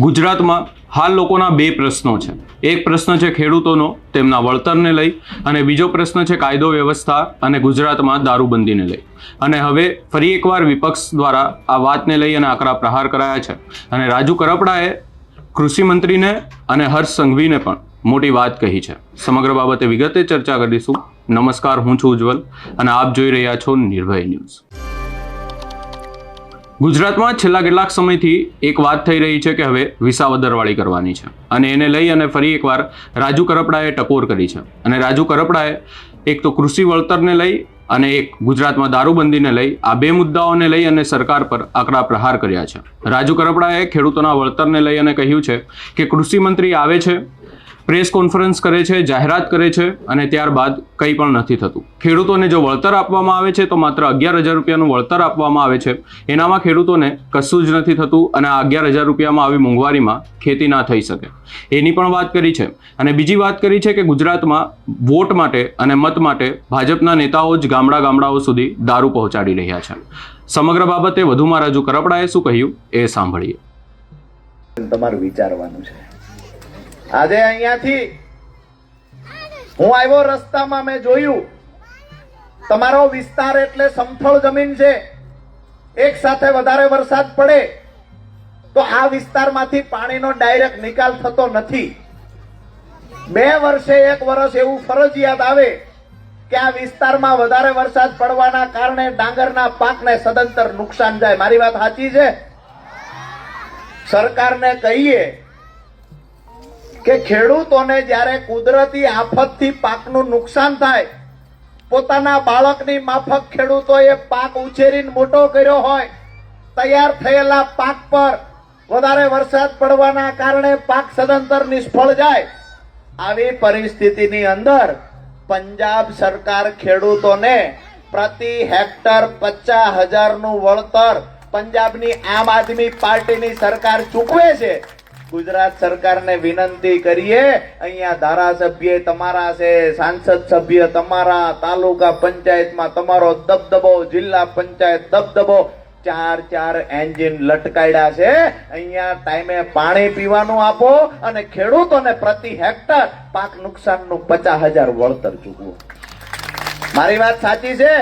ગુજરાતમાં હાલ લોકોના બે પ્રશ્નો છે. એક પ્રશ્ન છે ખેડૂતોનો, તેમના વળતરને લઈ, અને બીજો પ્રશ્ન છે કાયદો વ્યવસ્થા અને ગુજરાતમાં દારૂબંધીને લઈ. અને હવે ફરી એકવાર વિપક્ષ દ્વારા આ વાતને લઈ અને આકરા પ્રહાર કરાયા છે. અને રાજુ કરપડાએ કૃષિમંત્રીને અને હર્ષ સંઘવીને પણ મોટી વાત કહી છે. સમગ્ર બાબતે વિગતે ચર્ચા કરીશું. નમસ્કાર, હું છું ઉજ્જવલ, અને આપ જોઈ રહ્યા છો નિર્ભય ન્યૂઝ. ગુજરાતમાં છેલ્લા કેટલાક સમયથી એક વાત થઈ રહી છે કે હવે વિસાવદરવાળી કરવાની છે. અને એને લઈ અને ફરી એકવાર રાજુ કરપડાએ ટકોર કરી છે. અને રાજુ કરપડાએ એક તો કૃષિ વળતરને લઈ અને એક ગુજરાતમાં દારૂબંધીને લઈ આ બે મુદ્દાઓને લઈ અને સરકાર પર આકરા પ્રહાર કર્યા છે. રાજુ કરપડાએ ખેડૂતોના વળતરને લઈ અને કહ્યું છે કે કૃષિ મંત્રી આવે છે પ્રેસ કોન્ફરન્સ કરે છે, જાહેરાત કરે છે અને ત્યારબાદ કંઈ પણ નથી થતું. ખેડૂતોને જો વળતર આપવામાં આવે છે, તો માત્ર અગિયાર હજાર રૂપિયાનું વળતર આપવામાં આવે છે. એનામાં ખેડૂતોને કશું જ નથી થતું અને આ અગિયાર હજાર રૂપિયામાં આવી મોંઘવારીમાં ખેતી ના થઈ શકે. એની પણ વાત કરી છે. અને બીજી વાત કરી છે કે ગુજરાતમાં વોટ માટે અને મત માટે ભાજપના નેતાઓ જ ગામડા ગામડાઓ સુધી દારૂ પહોંચાડી રહ્યા છે. સમગ્ર બાબતે વધુમાં રાજુ કરપડાએ શું કહ્યું એ સાંભળીએ. તમારું વિચારવાનું છે. આજે અહીંયાથી હું આવ્યો રસ્તામાં મેં જોયું. તમારો વિસ્તાર એટલે સમથળ જમીન છે. એક સાથે વધારે વરસાદ પડે તો આ વિસ્તારમાંથી પાણીનો ડાયરેક્ટ નિકાલ થતો નથી. બે વર્ષે એક વર્ષ એવું ફરજિયાત આવે કે આ વિસ્તારમાં વધારે વરસાદ પડવાના કારણે ડાંગરના પાકને સદંતર નુકસાન જાય. મારી વાત સાચી છે? સરકારને કહીએ કે ખેડૂતોને જ્યારે કુદરતી આફતથી પાકનું નુકસાન થાય, પોતાના બાળકની માફક ખેડૂતોએ પાક ઉછેરીને મોટો કર્યો હોય, તૈયાર થયેલા પાક પર વધારે વરસાદ પડવાના કારણે પાક સદંતર નિષ્ફળ જાય, આવી પરિસ્થિતિની અંદર પંજાબ સરકાર ખેડૂતોને પ્રતિ હેક્ટર પચાસ હજારનું વળતર પંજાબની આમ આદમી પાર્ટીની સરકાર ચૂકવે છે. ગુજરાત સરકારને વિનંતી કરીએ, અહીંયા ધારાસભ્ય તમારા છે, સાંસદ સભ્ય તમારા, તાલુકા પંચાયતમાં તમારો દબદબો, જિલ્લા પંચાયત દબદબો, ચાર ચાર એન્જિન લટકાયડા છે. અહીંયા ટાઈમે પાણી પીવાનું આપો અને ખેડૂતોને પ્રતિ હેક્ટર પાક નુકસાનનું પચાસ હજાર વળતર ચૂકવો. મારી વાત સાચી છે?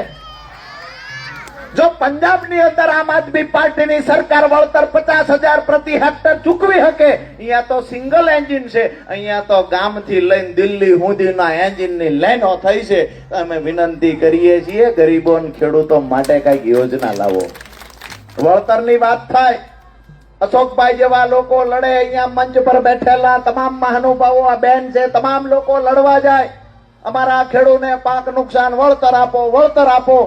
જો પંજાબની અંદર આમ આદમી પાર્ટીની સરકાર વળતર પચાસ હજાર પ્રતિ હેક્ટર ચૂકવી શકે, અહીંયા તો સિંગલ એન્જિન છે. અહીંયા તો ગામથી લઈને દિલ્હી સુધીના એન્જિનની લાઈનો થઈ છે. અમે વિનંતી કરીએ છીએ, ગરીબો ખેડૂતો માટે કંઈક યોજના લાવો. વળતરની વાત થાય. અશોકભાઈ જેવા લોકો લડે, અહીંયા મંચ પર બેઠેલા તમામ મહાનુભાવો, આ બેન છે, તમામ લોકો લડવા જાય. અમારા ખેડૂને પાક નુકસાન વળતર આપો વળતર આપો.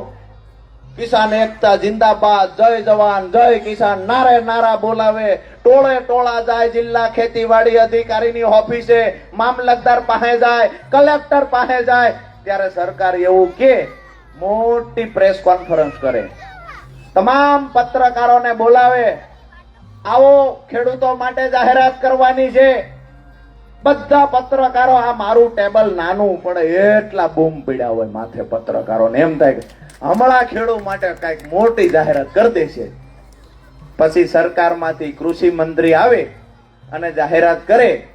કિસાન એકતા, જિંદાબાદ, જય જવાન, જય કિસાન. નારે નારા બોલાવે. ટોળે ટોળા જાય જિલ્લા ખેતીવાડી અધિકારીની ઓફિસે. મામલતદાર પાસે જાય, કલેક્ટર પાસે જાય. ત્યારે સરકાર એવું કે મોટી પ્રેસ કોન્ફરન્સ કરે. તમામ પત્રકારોને બોલાવે. આવો ખેડૂતો માટે જાહેરાત કરવાની છે. બધા પત્રકારો, આ મારું ટેબલ નાનું પડે એટલા બૂમ પીડ્યા હોય માથે પત્રકારોને. એમ થાય કે હમણાં ખેડૂત માટે કંઈક મોટી જાહેરાત કરી દેશે. પછી સરકારમાંથી કૃષિ મંત્રી આવે અને જાહેરાત કરે,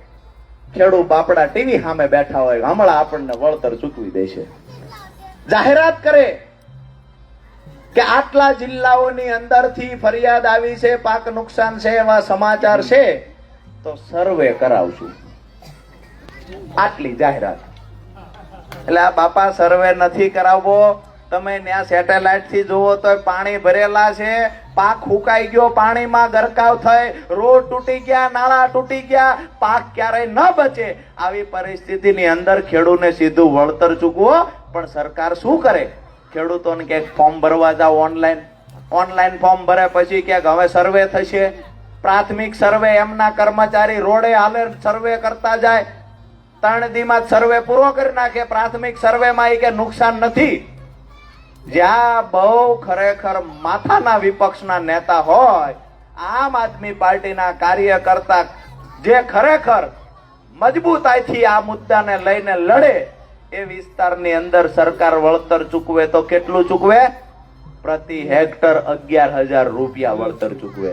ખેડૂત બાપડા ટીવી સામે બેઠા હોય, હમણાં આપણને વળતર ચૂકવી દેશે. જાહેરાત કરે કે આટલા જિલ્લાઓની અંદરથી ફરિયાદ આવી છે, પાક નુકસાન છે, એવા સમાચાર છે, તો સર્વે કરાવશું. આટલી જાહેરાત. એટલે આ બાપા સર્વે નથી કરાવવો તમે ત્યાં સેટેલાઇટથી જુઓ તો પાણી ભરેલા છે. પાક ફૂકાઈ ગયો, પાણીમાં ગરકાવ થઈ. રોડ તૂટી ગયા, નાળા તૂટી ગયા. પાક ક્યારેય ન બચે. આવી પરિસ્થિતિની અંદર ખેડૂતને સીધું વળતર ચૂકવો. પણ સરકાર શું કરે? ખેડૂતોને ક્યાંક ફોર્મ ભરવા જાવ ઓનલાઈન ઓનલાઈન ફોર્મ ભરે પછી ક્યાંક હવે સર્વે થશે. પ્રાથમિક સર્વે એમના કર્મચારી રોડે હાલે સર્વે કરતા જાય. ત્રણ દીમાં સર્વે પૂરો કરી નાખે. પ્રાથમિક સર્વેમાં એ કે નુકસાન નથી. જ્યાં બહુ ખરેખર માથાના વિપક્ષના નેતા હોય, આમ આદમી પાર્ટીના કાર્યકર્તા જે ખરેખર મજબૂતાઈથી આ મુદ્દાને લઈને લડે, એ વિસ્તારની અંદર સરકાર વળતર ચૂકવે તો કેટલું ચૂકવે પ્રતિ હેક્ટર અગિયાર હજાર રૂપિયા વળતર ચૂકવે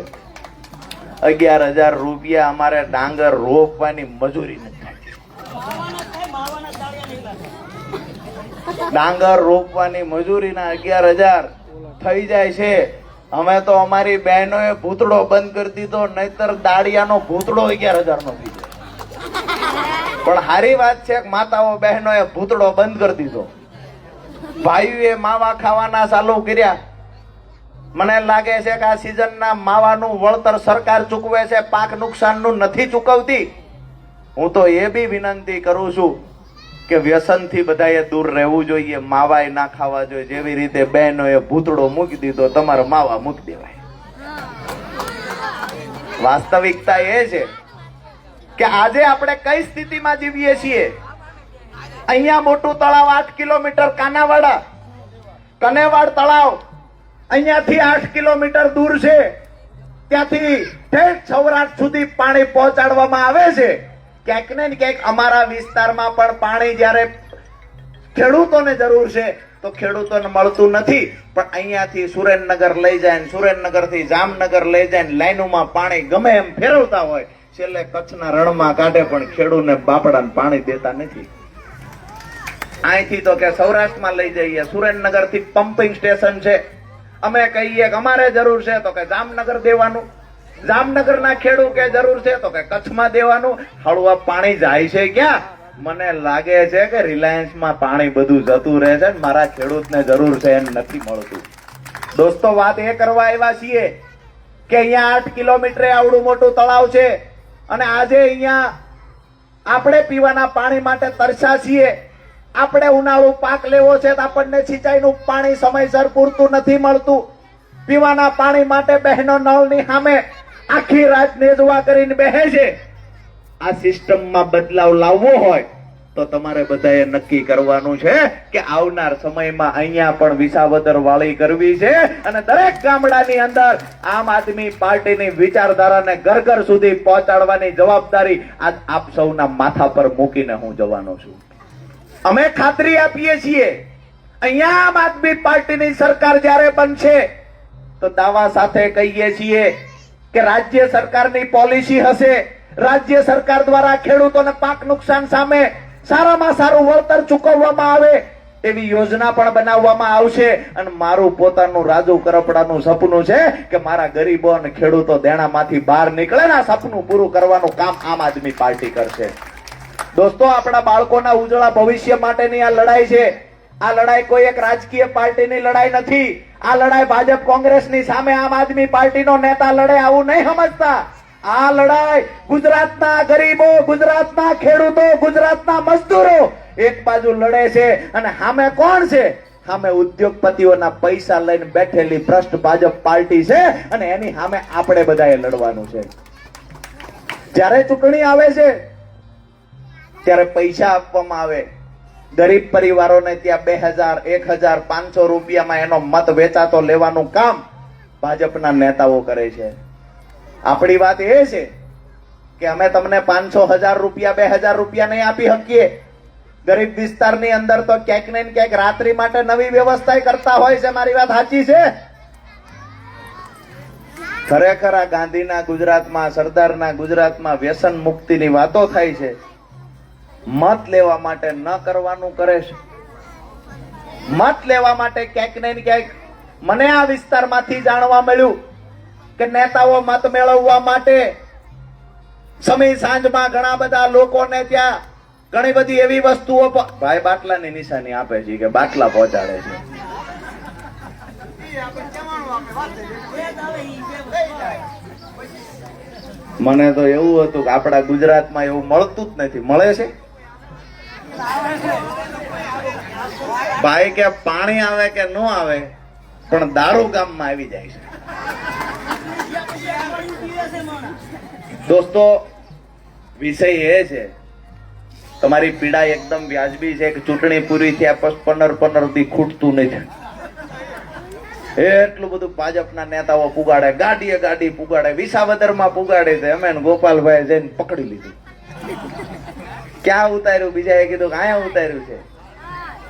અગિયાર હજાર રૂપિયા અમારે ડાંગર રોપવાની મજૂરી નથી. ડાંગર રોપવાની મજૂરીના અગિયાર હજાર થઈ જાય છે. અમે તો અમારી બહેનોએ ભૂતડો બંધ કરી દીધો, નહીતર દાળિયાનો ભૂતડો અગિયાર હજાર નો થઈ જાય. પણ સારી વાત છે કે માતાઓ બહેનોએ ભૂતડો બંધ કરી દીધો. ભાઈઓએ માવા ખાવાના ચાલુ કર્યા. મને લાગે છે કે આ સિઝનના માવાનું વળતર સરકાર ચૂકવે છે, પાક નુકસાનનું નથી ચૂકવતી. હું તો એ બી વિનંતી કરું છું. કે વ્યસનથી બધાએ દૂર રહેવું જોઈએ માવાય ના ખાવા જોઈએ. જેવી રીતે બહેનોએ ભૂતડો મૂકી દીધો, તમારે માવા મૂકી દેવાય. વાસ્તવિકતા એ છે કે આજે આપણે કઈ સ્થિતિમાં જીવીએ છીએ? અહીંયા મોટું તળાવ આઠ કિલોમીટર, કાનાવાડા. કનેવાડ તળાવ અહીંયાથી આઠ કિલોમીટર દૂર છે. ત્યાંથી ઠેઠ સૌરાષ્ટ્ર સુધી પાણી પહોંચાડવામાં આવે છે. ક્યાંક ને ક્યાંક અમારા વિસ્તારમાં પણ પાણી જ્યારે ખેડૂતોને જરૂર છે, તો ખેડૂતોને મળતું નથી. પણ અહીંયાથી સુરેન્દ્રનગર લઈ જાય ને સુરેન્દ્રનગરથી જામનગર લઈ જાય ને લાઈનોમાં પાણી ગમે એમ ફેરવતા હોય, છેલ્લે કચ્છના રણમાં કાઢે પણ ખેડૂતને બાપડાને પાણી દેતા નથી. અહીંથી તો કે સૌરાષ્ટ્રમાં લઈ જઈએ સુરેન્દ્રનગરથી પમ્પિંગ સ્ટેશન છે. અમે કહીએ કે અમારે જરૂર છે, તો કે જામનગર દેવાનું. જામનગરના ખેડૂત કે જરૂર છે તો કે કચ્છમાં દેવાનું, હળવા પાણી જાય છે ક્યાં? મને લાગે છે કે રિલાયન્સમાં પાણી બધું જતું રહે છે મારા ખેડૂતને જરૂર છે એમ નથી મળતું. દોસ્તો, વાત એ કરવા આવ્યા છીએ કે અહીંયા આઠ કિલોમીટરે આવડું મોટું તળાવ છે અને આજે અહીંયા આપણે પીવાના પાણી માટે તરસા છીએ. આપણે ઉનાળુ પાક લેવો છે તો આપણને સિંચાઈનું પાણી સમયસર પૂરતું નથી મળતું. પીવાના પાણી માટે બહેનો નળની સામે આખી રાત નેજવા કરીને બેહે છે. આ સિસ્ટમમાં બદલાવ લાવવો હોય તો તમારે બધાએ નક્કી કરવાનું છે કે આવનાર સમયમાં અહીંયા પણ વિસાવદર વાળી કરવી છે અને દરેક ગામડાની અંદર આમ આદમી પાર્ટીની વિચારધારાને ઘર ઘર સુધી પહોંચાડવાની જવાબદારી આજ આપ સૌના માથા પર મૂકીને હું જવાનો છું. અમે ખાતરી આપીએ છીએ, અહીંયા આમ આદમી પાર્ટીની સરકાર જ્યારે બનશે, તો દાવા સાથે કહીએ છીએ કે રાજ્ય સરકારની પોલિસી હશે, રાજ્ય સરકાર દ્વારા ખેડૂતોને પાક નુકસાન સામે સારામાં સારું વળતર ચૂકવવામાં આવે, એવી યોજના પણ બનાવવામાં આવશે. અને મારું પોતાનું રાજુ કરપડાનું સપનું છે કે મારા ગરીબો અને ખેડૂતો દેણામાંથી બહાર નીકળે ને આ સપનું પૂરું કરવાનું કામ આમ આદમી પાર્ટી કરશે. દોસ્તો, આપણા બાળકોના ઉજળા ભવિષ્ય માટેની આ લડાઈ છે. આ લડાઈ કોઈ એક રાજકીય પાર્ટીની લડાઈ નથી. આ લડાઈ ભાજપ કોંગ્રેસની સામે આમ આદમી પાર્ટીનો નેતા લડે આવું નહીં સમજતા. આ લડાઈ ગુજરાતના ગરીબો, ગુજરાતના ખેડૂતો, ગુજરાતના મજદૂરો એક બાજુ લડે છે અને સામે કોણ છે? સામે ઉદ્યોગપતિઓના પૈસા લઈને બેઠેલી ભ્રષ્ટ ભાજપ પાર્ટી છે અને એની સામે આપણે બધાએ લડવાનું છે. જ્યારે ચૂંટણી આવે છે, ત્યારે પૈસા આપવામાં આવે. ગરીબ પરિવારોને ત્યાં બે હજાર, એક હજાર પાંચસો રૂપિયામાં એનો મત વેચાતો લેવાનું કામ ભાજપના નેતાઓ કરે છે. આપણી વાત એ છે કે અમે તમને પાંચસો હજાર રૂપિયા, બે હજાર રૂપિયા નહીં આપી શકીએ. ગરીબ વિસ્તારની અંદર તો ક્યાંક ને ક્યાંક રાત્રિ માટે નવી વ્યવસ્થા કરતા હોય છે, મારી વાત સાચી છે? ખરેખર આ ગાંધીના ગુજરાતમાં, સરદારના ગુજરાતમાં વ્યસન મુક્તિની વાતો થાય છે. મત લેવા માટે ન કરવાનું કરે છે. મત લેવા માટે ક્યાંક ને ક્યાંક મને આ વિસ્તારમાંથી જાણવા મળ્યું કે નેતાઓ મત મેળવવા માટે સમય સાંજમાં ઘણા બધા લોકોને ત્યાં ઘણી બધી એવી વસ્તુઓ ભાઈ બાટલાની નિશાની આપે છે કે બાટલા પહોંચાડે છે. મને તો એવું હતું કે આપણા ગુજરાતમાં એવું મળતું જ નથી. મળે છે? ભાઈ કે પાણી આવે કે ન આવે, પણ દારૂ ગામમાં આવી જાય છે. દોસ્તો, વિષય એ છે, તમારી પીડા એકદમ વ્યાજબી છે કે ચૂંટણી પૂરી થયા પછી પંદર પંદરથી ખૂટતું નથી. એટલું બધું ભાજપના નેતાઓ પુગાડે, ગાડીએ ગાડી પુગાડે, વિસાવદરમાં પુગાડે છે. અમે ગોપાલભાઈ જઈને પકડી લીધું. ક્યાં ઉતાર્યું? બીજાએ કીધું કે અહીંયા ઉતાર્યું છે.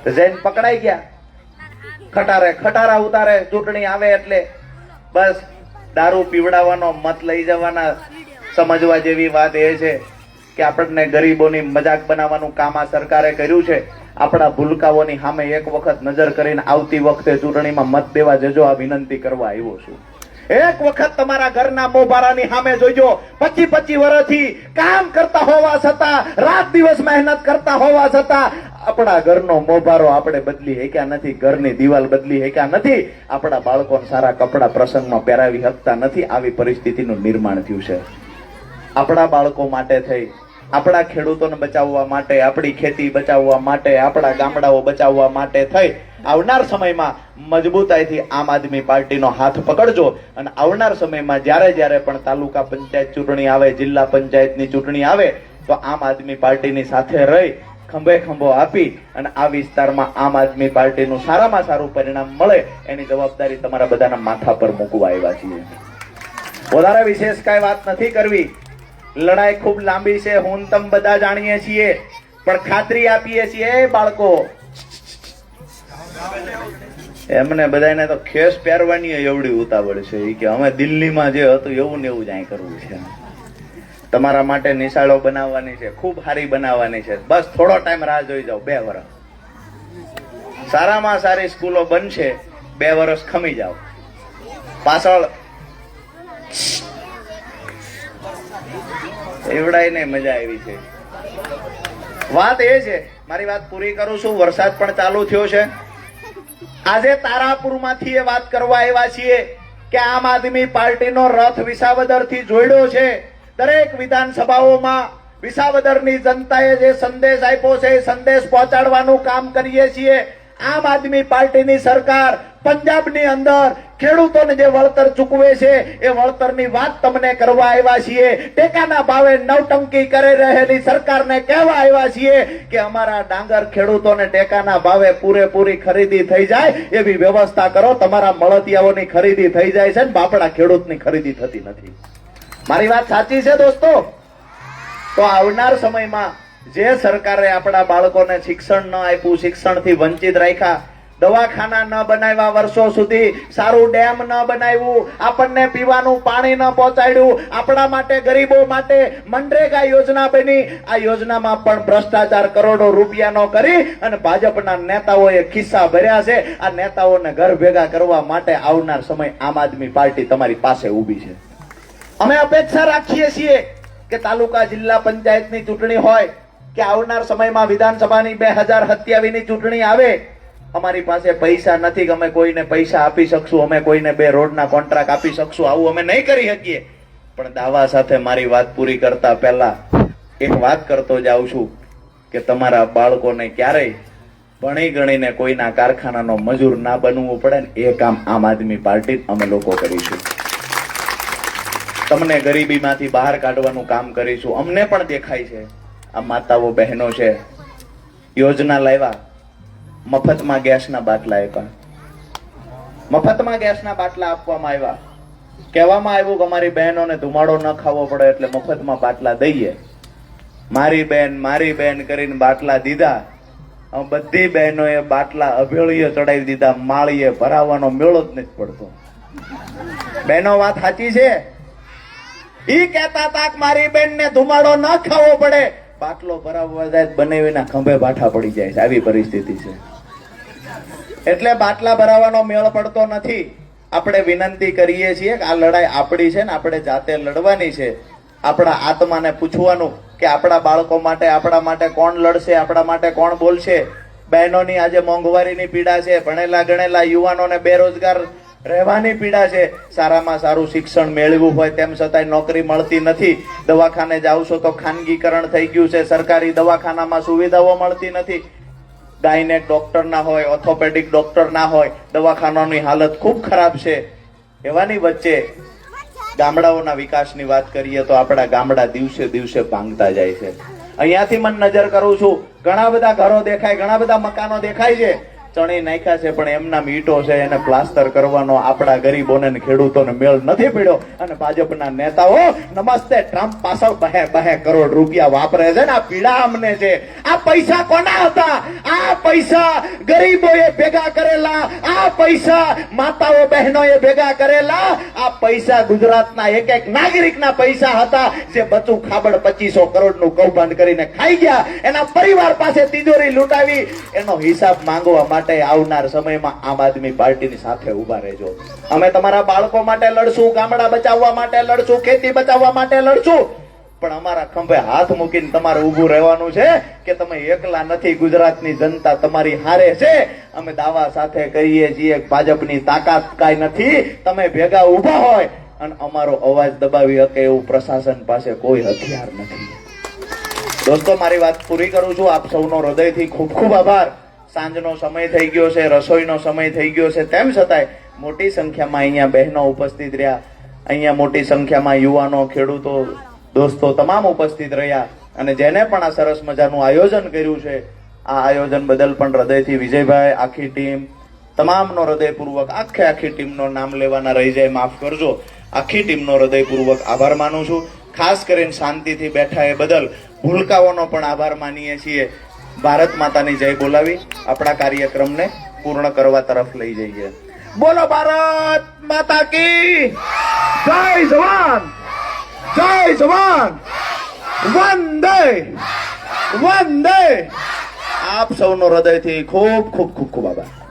તો જઈને પકડાઈ ગયા. ખટારે ખટારા ઉતારે, ચૂંટણી આવે એટલે બસ દારૂ પીવડાવવાનો મત લઈ જવાના. સમજવા જેવી વાત એ છે કે આપણને ગરીબોની મજાક બનાવવાનું કામ આ સરકારે કર્યું છે. આપણા ભૂલકાઓની સામે એક વખત નજર કરીને આવતી વખતે ચૂંટણીમાં મત દેવા જજો, આ વિનંતી કરવા આવ્યો છું. એક વખત તમારા ઘરના મોભારાની સામે જોઈજો. પચી પચી વર્ષથી કામ કરતા હોવા છતાં, રાત દિવસ મહેનત કરતા હોવા છતાં, આપણા ઘરનો મોભારો આપણે બદલી શક્યા નથી, ઘરની દિવાલ બદલી શક્યા નથી. આપણા બાળકોને સારા કપડા પ્રસંગમાં પહેરાવી શકતા નથી. આવી પરિસ્થિતિનું નિર્માણ થયું છે. આપણા બાળકો માટે થઈ. આપણા ખેડૂતોને બચાવવા માટે, આપણી ખેતી બચાવવા માટે, આપણા ગામડાઓ બચાવવા માટે થઈ. આવનાર સમયમાં મજબૂતાઈથી આમ આદમી પાર્ટીનો હાથ પકડજો. અને આવનાર સમયમાં જ્યારે જ્યારે પણ તાલુકા પંચાયત ચૂંટણી આવે, જિલ્લા પંચાયતની ચૂંટણી આવે, તો આમ આદમી પાર્ટીની સાથે રહી, ખંભે ખંભો આપી અને આ વિસ્તારમાં આમ આદમી પાર્ટીનું સારામાં સારું પરિણામ મળે, એની જવાબદારી તમારા બધાના માથા પર મૂકવા આવ્યા છીએ. વધારે વિશેષ કાંઈ વાત નથી કરવી. લડાઈ ખૂબ લાંબી છે, હું તમ બધા જાણીએ છીએ. પણ ખાતરી આપીએ છીએ બાળકો એમને બધાને તો ખેસ પહેરવાની એવડી ઉતાવળ છે કે અમે દિલ્હીમાં જે હતું એવું ને એવું જ અહીં કરવું છે. તમારા માટે નિશાળો બનાવવાની છે, ખૂબ સારી બનાવવાની છે. બસ થોડો ટાઈમ રાહ જોઈ જાઓ, બે વર્ષ સારામાં સારી સ્કૂલો બનશે, બે વર્ષ ખમી જાઓ. પાછળ એવડાઈને મજા આવી છે. વાત એ છે, મારી વાત પૂરી કરું છું, વરસાદ પણ ચાલુ થયો છે. આજે તારાપુરમાંથી એ વાત કરવા આવ્યા છીએ કે આમ આદમી પાર્ટીનો રથ વિસાવદરથી જોડ્યો છે. દરેક વિધાનસભાઓમાં વિસાવદરની જનતાએ જે સંદેશ આપ્યો છે એ સંદેશ પહોંચાડવાનું કામ કરીએ છીએ. આમ આદમી પાર્ટીની સરકાર પંજાબની અંદર ખેડૂતોને જે વળતર ચૂકવે છે, એ વળતરની વાત તમને કરવા આવ્યા છીએ. ટેકાના ભાવે નવટંકી કરી રહેલી સરકારને કહેવા આવ્યા છીએ કે અમારા ડાંગર ખેડૂતોને ટેકાના ભાવે પૂરેપૂરી ખરીદી થઈ જાય, એવી વ્યવસ્થા કરો. તમારા મળતિયાઓની ખરીદી થઈ જાય છે ને બાપડા ખેડૂતની ખરીદી થતી નથી. મારી વાત સાચી છે દોસ્તો? તો આવનાર સમયમાં જે સરકારે આપણા બાળકોને શિક્ષણ ન આપ્યું, શિક્ષણથી વંચિત રાખ્યા દવાખાના ન બનાવ્યા વર્ષો સુધી, સારું ડેમ ન બનાવ્યું, આપણને પીવાનું પાણી ન પહોંચાડ્યું, આપણા માટે, ગરીબો માટે મનરેગા યોજના બની. આ યોજનામાં પણ ભ્રષ્ટાચાર કરોડો રૂપિયાનો કરી અને ભાજપના નેતાઓએ ખિસ્સા ભર્યા છે. આ નેતાઓને ઘર ભેગા કરવા માટે આવનાર સમય આમ આદમી પાર્ટી તમારી પાસે ઊભી છે. અમે અપેક્ષા રાખીએ છીએ કે તાલુકા જિલ્લા પંચાયતની ચૂંટણી હોય, કે આવનાર સમયમાં વિધાનસભાની બે હજાર સત્યાવીસની ચૂંટણી આવે અમારી પાસે પૈસા નથી કે અમે કોઈને પૈસા આપી શકશું, અમે કોઈને બે રોડના કોન્ટ્રાક્ટ આપી શકશું, આવું અમે નહીં કરી શકીએ. પણ દાવા સાથે મારી વાત પૂરી કરતા પહેલા એક વાત કરતો જાઉં છું કે તમારા બાળકોને ક્યારેય ભણી ગણીને કોઈના કારખાનાનો મજૂર ના બનવું પડે ને એ કામ આમ આદમી પાર્ટી અમે લોકો કરીશું. તમને ગરીબીમાંથી બહાર કાઢવાનું કામ કરીશું. અમને પણ દેખાય છે. આ માતાઓ બહેનો છે. યોજના લાવ્યા. મફતમાં ગેસના બાટલા આપ્યા મફતમાં ગેસના બાટલા આપવામાં આવ્યા કહેવામાં આવ્યું કે અમારી બહેનોને ધુમાડો ન ખાવો પડે એટલે મફતમાં બાટલા દઈએ. મારી બેન મારી બેન કરીને બાટલા દીધા. બધી બહેનોએ બાટલા અભેળીએ ચડાવી દીધા. માળીએ ભરાવાનો મેળો જ નથી પડતો. બહેનો વાત સાચી છે? ઈ કહેતા તાક મારી બેન ને ધુમાડો ન ખાવો પડે. બાટલો ભરાવવા જાય બને વિના ખંભે બાઠા પડી જાય છે. આવી પરિસ્થિતિ છે. એટલે બાટલા ભરાવાનો મેળ પડતો નથી. આપણે વિનંતી કરીએ છીએ કે આ લડાઈ આપણી છે ને આપણે જાતે લડવાની છે. આપણા આત્માને પૂછવાનું કે આપણા બાળકો માટે, આપણા માટે કોણ લડશે, આપણા માટે કોણ બોલશે? બહેનોની આજે મોંઘવારીની પીડા છે, ભણેલા ગણેલા યુવાનોને બેરોજગાર રહેવાની પીડા છે. સારામાં સારું શિક્ષણ મેળવવું હોય તેમ છતાંય નોકરી મળતી નથી. દવાખાને જાવ છો તો ખાનગીકરણ થઈ ગયું છે. સરકારી દવાખાનામાં સુવિધાઓ મળતી નથી. ગાયનેક ડોક્ટર ના હોય ઓર્થોપેડિક ડોક્ટર ના હોય, દવાખાનાની હાલત ખૂબ ખરાબ છે. એવાની વચ્ચે ગામડાઓના વિકાસની વાત કરીએ તો આપણા ગામડા દિવસે દિવસે ભાંગતા જાય છે. અહીંયાથી મને નજર કરું છું, ઘણા બધા ઘરો દેખાય, ઘણા બધા મકાનો દેખાય છે. ચણી નાખ્યા છે, પણ એમના મીટો છે, એને પ્લાસ્ટર કરવાનો આપણા ગરીબોને ને ખેડૂતોને મેળ નથી પીડ્યો. અને ભાજપના નેતાઓ, નમસ્તે ટ્રમ્પ પાછળ બહે બહે કરોડ રૂપિયા વાપરે છે ને, આ પીડા અમને છે. આ પૈસા કોના હતા? આ પૈસા ગરીબોએ ભેગા કરેલા. આ પૈસા માતાઓ બહેનોએ ભેગા કરેલા. આ પૈસા ગુજરાતના એક એક નાગરિકના પૈસા હતા, જે બચું ખાબડ પચીસો કરોડનું કૌભાંડ કરીને ખાઈ ગયા. એના પરિવાર પાસે તિજોરી લૂંટાવી. એનો હિસાબ માંગવા માટે આવનાર સમયમાં આમ આદમી પાર્ટીની સાથે ઊભા રહેજો. અમે તમારા બાળકો માટે લડશું, ગામડા બચાવવા માટે લડશું, ખેતી બચાવવા માટે લડશું. પણ અમારા ખંભે હાથ મૂકીને તમારે ઊભું રહેવાનું છે કે તમે એકલા નથી, ગુજરાતની જનતા તમારી હારે છે. અમે દાવા સાથે કહીએ છીએ ભાજપની તાકાત કાંઈ નથી, તમે ભેગા ઊભા હોય. અને અમારો અવાજ દબાવી શકે એવું પ્રશાસન પાસે કોઈ હથિયાર નથી. દોસ્તો, મારી વાત પૂરી કરું છું. આપ સૌનો હૃદયથી ખૂબ ખૂબ આભાર. સાંજનો સમય થઈ ગયો છે, રસોઈનો સમય થઈ ગયો છે. તેમ છતાંય મોટી સંખ્યામાં અહીંયા બહેનો ઉપસ્થિત રહ્યા. અહીંયા મોટી સંખ્યામાં યુવાનો, ખેડૂતો, દોસ્તો તમામ ઉપસ્થિત રહ્યા અને જેને પણ આ સરસ મજાનું આયોજન કર્યું છે, આ આયોજન બદલ પણ હૃદયથી વિજયભાઈ, આખી ટીમ, તમામનો હૃદયપૂર્વક, આખે આખી ટીમનો નામ લેવાના રહી જાય, માફ કરજો. આખી ટીમનો હૃદયપૂર્વક આભાર માનું છું. ખાસ કરીને શાંતિથી બેઠા એ બદલ ભૂલકાઓનો પણ આભાર માનીએ છીએ. ભારત માતાની જય બોલાવી. આપણા કાર્યક્રમને પૂર્ણ કરવા તરફ લઈ જઈએ. બોલો ભારત માતા કી. જય જવાન. જય જવાન. વંદે. વંદે. આપ સૌનો હૃદયથી ખૂબ ખૂબ ખૂબ ખૂબ આભાર.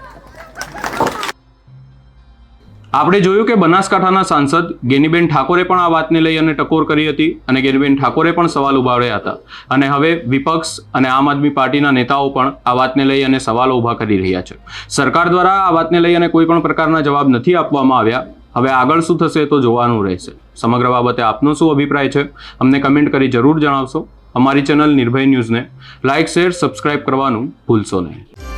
આપણે જોયું કે બનાસકાંઠાના સાંસદ ગેનીબેન ઠાકોરે પણ આ વાતને લઈ અને ટકોર કરી હતી અને ગેનીબેન ઠાકોરે પણ સવાલ ઉભાવ્યા હતા. અને હવે વિપક્ષ અને આમ આદમી પાર્ટીના નેતાઓ પણ આ વાતને લઈ અને સવાલો ઊભા કરી રહ્યા છે. સરકાર દ્વારા આ વાતને લઈ અને કોઈ પણ પ્રકારના જવાબ નથી આપવામાં આવ્યા. હવે આગળ શું થશે તો જોવાનું રહેશે. સમગ્ર બાબતે આપનો શું અભિપ્રાય છે? અમને કમેન્ટ કરી જરૂર જણાવશો. અમારી ચેનલ નિર્ભય ન્યૂઝને લાઇક શેર, સબસ્ક્રાઇબ કરવાનું ભૂલશો નહીં.